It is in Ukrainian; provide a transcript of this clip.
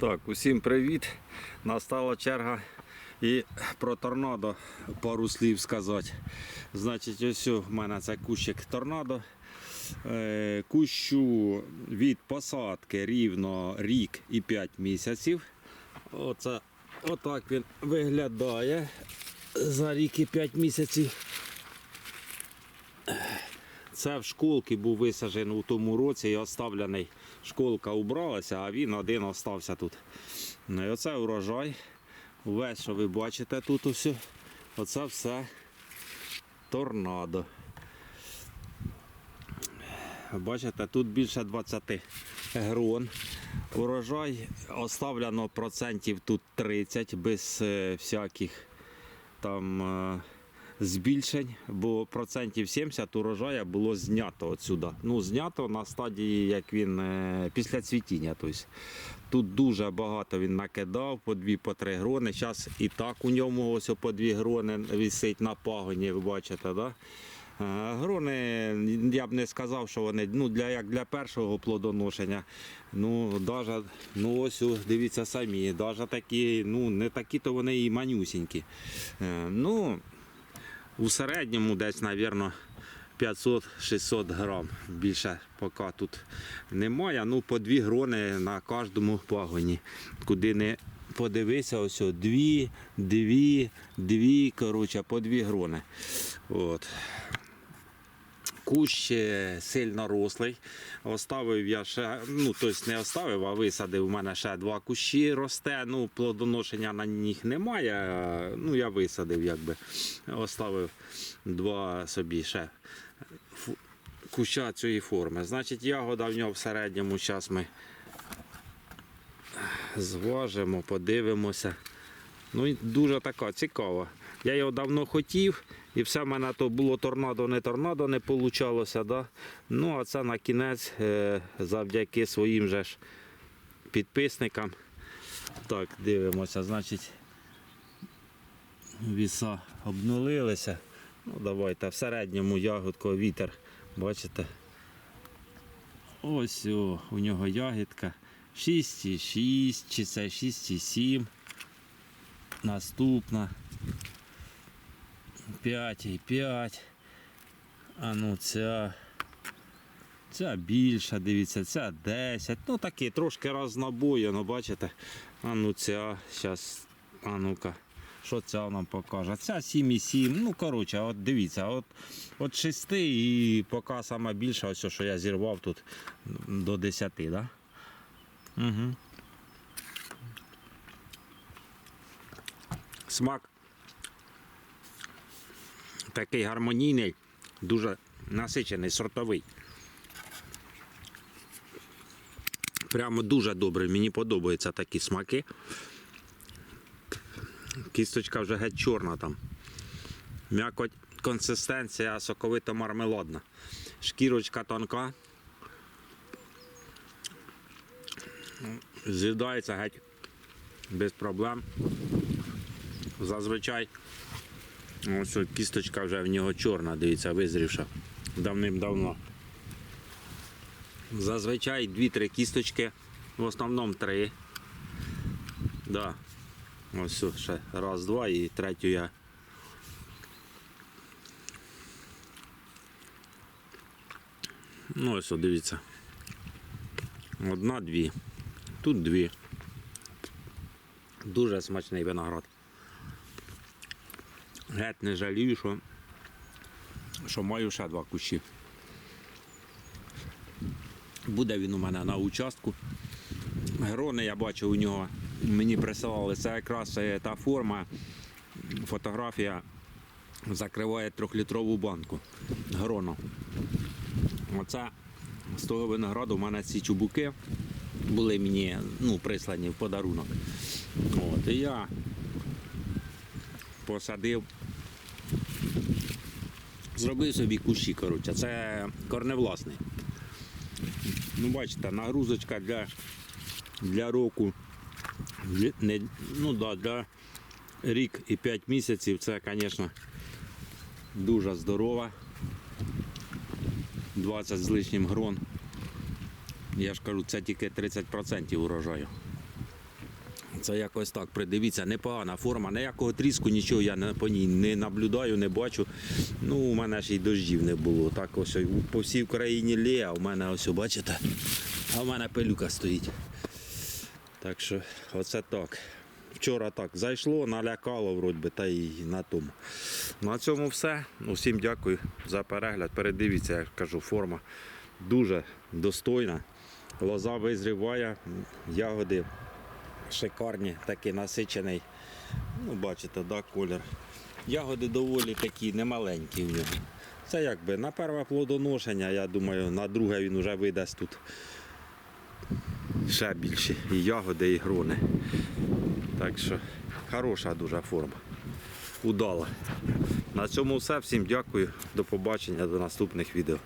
Так, усім привіт. Настала черга і про торнадо пару слів сказати. Значить, ось у мене це кущик торнадо. Е, Кущу від посадки рівно рік і 5 місяців. Оце, отак він виглядає за рік і 5 місяців. Це в школки був висаджений у тому році і оставлений. Школка убралася, а він один остався тут. Ну і оце урожай. Весь, що ви бачите тут усе, оце все торнадо. Бачите, тут більше 20 грон. Урожай оставлено процентів тут 30 без е, всяких там е, збільшень, бо процентів 70 урожаю було знято отсюди. Ну, знято на стадії, як він е, після цвітіння. Тобто. Тут дуже багато він накидав, по дві, по три грони. Зараз і так у ньому ось по дві грони висить на пагоні, ви бачите, да? Е, Грони, я б не сказав, що вони ну, для, як для першого плодоношення. Ну, даже, ну ось дивіться самі, даже такі, ну, не такі, то вони і манюсінькі. Е, Ну, у середньому десь, мабуть, 500-600 грам. Більше поки тут немає. Ну, по дві грони на кожному пагоні. Куди не подивися, ось дві, дві, дві, коротше, по дві грони. От. Кущ сильно рослий. Оставив я ще, ну тобто не оставив, а висадив. У мене ще два кущі росте. Ну, плодоношення на них немає. Ну, я висадив, якби. Оставив два собі ще куща цієї форми. Значить, ягода в нього в середньому зараз ми зважимо, подивимося. Ну, дуже така цікава. Я його давно хотів, і все в мене то було торнадо, не торнадо не получалося. Да? Ну, а це на кінець е, завдяки своїм же ж підписникам. Так, дивимося, значить, віса обнулилися. Ну, давайте в середньому ягодку вітер, бачите? Ось о, у нього ягідка 6,6, чи це 6,7. Наступна 5,5. А ну ця. Ця більша, дивіться, ця 10. Ну такі трошки рознобоєно, бачите. А ну ця, зараз, а ну-ка, що ця нам покаже? Ця 7,7. Ну, коротше, от дивіться, от, от 6 і поки сама більша, ось що я зірвав тут до 10. Да? Угу. Смак такий гармонійний, дуже насичений, сортовий. Прямо дуже добре, мені подобаються такі смаки. Кісточка вже геть чорна там. М'якоть консистенція соковито-мармеладна. Шкірочка тонка. З'їдається геть без проблем. Зазвичай ось кісточка вже в нього чорна, дивіться, визрівша давним-давно. Зазвичай 2-3 кісточки, в основному 3. Да. Ось ще раз, два і третю я. Ну ось, дивіться. Одна, дві. Тут дві. Дуже смачний виноград. Геть не жалію, що, що маю ще два кущі. Буде він у мене на участку. Грони я бачу у нього. Мені присилали. Це якраз е, та форма, фотографія закриває трьохлітрову банку. Гроно. Оце з того винограду у мене ці чубуки були мені ну, прислані в подарунок. От, і я посадив. Зробив собі кущі, коротше. Це корневласний. Ну, бачите, нагрузочка для, для року. Не, ну, да, для рік і 5 місяців це, звісно, дуже здорова. 20 з лишнім грон. Я ж кажу, це тільки 30% урожаю. Це якось так, придивіться, непогана форма, ніякого тріску, нічого я по ній не наблюдаю, не бачу. Ну, у мене ж і дождів не було. Так ось по всій Україні лє, а у мене ось, бачите, а в мене пилюка стоїть. Так що, оце так. Вчора так зайшло, налякало вроді би, та й на тому. На цьому все. Усім дякую за перегляд. Передивіться, як кажу, форма дуже достойна. Лоза визріває, ягоди шикарні, такий насичений. Ну, бачите, да, колір. Ягоди доволі такі немаленькі в нього. Це якби на перше плодоношення, я думаю, на друге він вже видасть тут ще більше. І ягоди, і грони. Так що хороша дуже форма. Удала. На цьому все. Всім дякую. До побачення, до наступних відео.